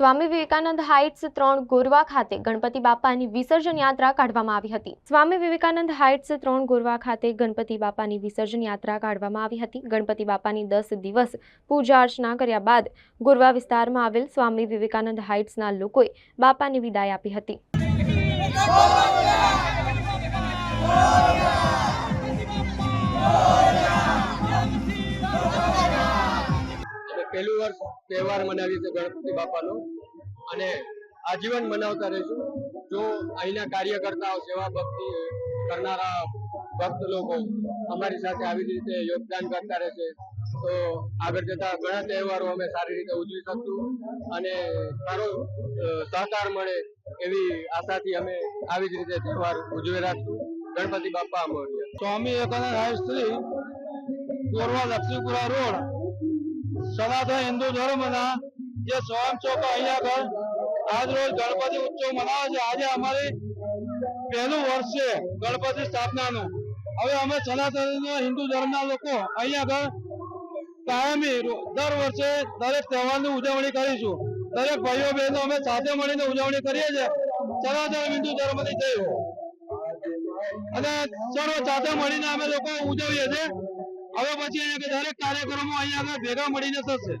Swami Vivekananda heights ત્રણ ગોરવા ખાતે ગણપતિ બાપાની વિસર્જન યાત્રા કાઢવામાં આવી હતી. સ્વામી વિવેકાનંદ હાઇટ્સ ત્રણ ગોરવા ખાતે ગણપતિ બાપાની વિસર્જન યાત્રા કાઢવામાં આવી હતી. ગણપતિ બાપાની દસ દિવસ પૂજા અર્ચના કર્યા બાદ ગોરવા વિસ્તારમાં આવેલ સ્વામી વિવેકાનંદ હાઇટ્સના લોકોએ બાપાની વિદાય આપી હતી. અમે પહેલું વર્ષ તહેવાર મનાવીએ છીએ ગણપતિ બાપાનો. અને આજીવન મનાવતા રહીશું. જો અહીંના કાર્યકર્તાઓ, સેવા ભક્તિ કરનારા ભક્ત લોકો અમારી સાથે આવી રીતે યોગદાન કરતા રહેશે, તો આગળ જતા ઘણા તહેવારો અમે સારી રીતે ઉજવી શકશું અને સારો સહકાર મળે એવી આશાથી અમે આવી જ રીતે તહેવાર ઉજવી રાખશું. ગણપતિ બાપા મોર્યા સ્વામી વિવેકાનંદ હાઈ શ્રી કોરવા લક્ષ્મીપુરા રોડ. સનાતન હિન્દુ ધર્મના જે સ્વયંસેવકો અહીંયા આગળ આજ રોજ ગણપતિ ઉત્સવ મનાવે છે. આજે અમારી પહેલું વર્ષ છે ગણપતિ સ્થાપનાનું. હવે અમે સનાતન હિન્દુ ધર્મના લોકો અહીંયા આગળ કાયમી દર વર્ષે દરેક તહેવારની ઉજવણી કરીશું. દરેક ભાઈઓ બહેનો અમે સાથે મળીને ઉજવણી કરીએ છીએ. સનાતન હિન્દુ ધર્મની જય અને સર્વ સાથે મળીને અમે લોકો ઉજવીએ છીએ. હવે પછી અહીંયા દરેક કાર્યક્રમો અહીંયા આગળ ભેગા મળીને થશે.